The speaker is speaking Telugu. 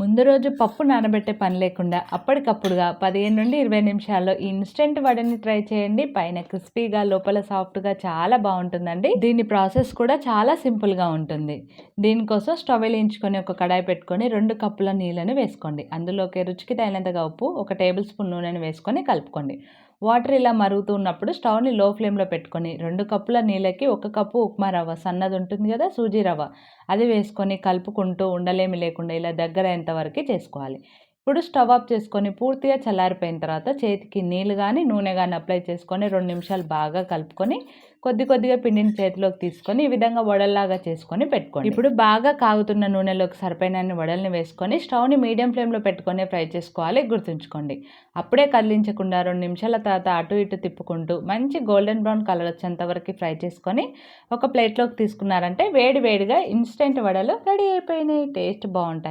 ముందు రోజు పప్పు నానబెట్టే పని లేకుండా అప్పటికప్పుడుగా పదిహేను నుండి ఇరవై నిమిషాల్లో ఈ ఇన్స్టెంట్ వడని ట్రై చేయండి. పైన క్రిస్పీగా లోపల సాఫ్ట్గా చాలా బాగుంటుందండి. దీని ప్రాసెస్ కూడా చాలా సింపుల్గా ఉంటుంది. దీనికోసం స్టవ్ వేయించుకొని ఒక కడాయి పెట్టుకొని రెండు కప్పుల నీళ్ళని వేసుకోండి. అందులోకి రుచికి తగినంతగా ఉప్పు ఒక టేబుల్ స్పూన్ నూనెని వేసుకొని కలుపుకోండి. వాటర్ ఇలా మరుగుతూ ఉన్నప్పుడు స్టవ్ని లో ఫ్లేమ్లో పెట్టుకొని రెండు కప్పుల నీళ్ళకి ఒక కప్పు ఉప్మా రవ్వ సన్నది ఉంటుంది కదా సూజీ రవ్వ. అది వేసుకొని కలుపుకుంటూ ఉండలేమి లేకుండా ఇలా దగ్గర అయ్యేంత వరకు చేసుకోవాలి. ఇప్పుడు స్టవ్ ఆఫ్ చేసుకొని పూర్తిగా చల్లారిపోయిన తర్వాత చేతికి నీళ్ళు కానీ నూనె కానీ అప్లై చేసుకొని రెండు నిమిషాలు బాగా కలుపుకొని కొద్ది కొద్దిగా పిండిని చేతిలోకి తీసుకొని ఈ విధంగా వడల్లాగా చేసుకొని పెట్టుకోండి. ఇప్పుడు బాగా కాగుతున్న నూనెలోకి సరిపోయినన్ని వడల్ని వేసుకొని స్టవ్ని మీడియం ఫ్లేమ్లో పెట్టుకొని ఫ్రై చేసుకోవాలి గుర్తుంచుకోండి. అప్పుడే కదిలించకుండా రెండు నిమిషాల తర్వాత అటు ఇటు తిప్పుకుంటూ మంచి గోల్డెన్ బ్రౌన్ కలర్ వచ్చేంత వరకు ఫ్రై చేసుకొని ఒక ప్లేట్లోకి తీసుకున్నారంటే వేడి వేడిగా ఇన్స్టెంట్ వడలు రెడీ అయిపోయినాయి టేస్ట్ బాగుంటాయి.